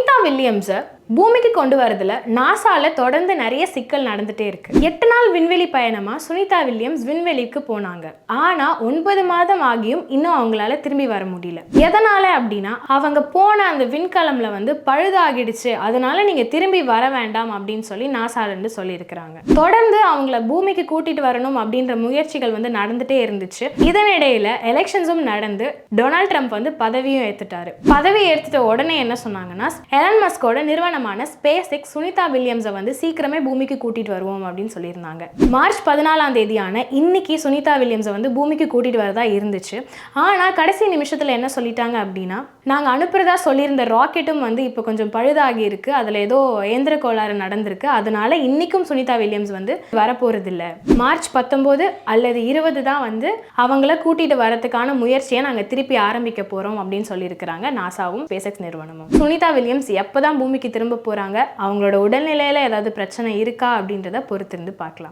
வினிதா வில்லியம்ஸை பூமிக்கு கொண்டு வரதுல நாசால தொடர்ந்து நிறைய சிக்கல் நடந்துட்டே இருக்கு. எட்டு நாள் விண்வெளி பயணமா சுனிதா வில்லியம்ஸ் விண்வெளிக்கு போனாங்க. ஆனா ஒன்பது மாதம் ஆகியும் இன்னும் அவங்களால திரும்பி வர முடியல. எதனால அப்படின்னா அவங்க போன அந்த விண்கலம்ல வந்து பழுதாகிடுச்சு. அதனால நீங்க திரும்பி வர வேண்டாம் அப்படின்னு சொல்லி நாசால இருந்து சொல்லியிருக்கிறாங்க. தொடர்ந்து அவங்கள பூமிக்கு கூட்டிட்டு வரணும் அப்படின்ற முயற்சிகள் வந்து நடந்துட்டே இருந்துச்சு. இதனிடையில எலெக்ஷன்ஸும் நடந்து டொனால்ட் ட்ரம்ப் வந்து பதவியும் ஏத்துட்டாரு. பதவி ஏத்துட்ட உடனே என்ன சொன்னாங்கன்னா எலன் மஸ்கோட நிறுவனம் நிறுவனமான ஸ்பேஸ் எக்ஸ் சுனிதா வில்லியம்ஸை வந்து சீக்கிரமே பூமிக்கு கூட்டிட்டு வருவோம் அப்படின்னு சொல்லியிருந்தாங்க. மார்ச் பதினாலாம் தேதியான இன்னைக்கு சுனிதா வில்லியம்ஸை வந்து பூமிக்கு கூட்டிட்டு வரதா இருந்துச்சு. ஆனா கடைசி நிமிஷத்துல என்ன சொல்லிட்டாங்க அப்படின்னா நாங்க அனுப்புறதா சொல்லியிருந்த ராக்கெட்டும் வந்து இப்போ கொஞ்சம் பழுதாகி இருக்கு. அதுல ஏதோ இயந்திர கோளாறு நடந்திருக்கு. அதனால இன்னைக்கும் சுனிதா வில்லியம்ஸ் வந்து வரப்போறதில்ல. மார்ச் பத்தொம்போது அல்லது இருபது தான் வந்து அவங்கள கூட்டிட்டு வரதுக்கான முயற்சியை நாங்க திருப்பி ஆரம்பிக்க போறோம் அப்படின்னு சொல்லியிருக்கிறாங்க நாசாவும் ஸ்பேசக்ஸ் நிறுவனமும். சுனிதா வில்லியம்ஸ் எப்பதான் பூமிக்கு திரும்ப போறாங்க. அவங்களோட உடல்நிலையில ஏதாவது பிரச்சனை இருக்கா அப்படின்றத பொறுத்திருந்து பார்க்கலாம்.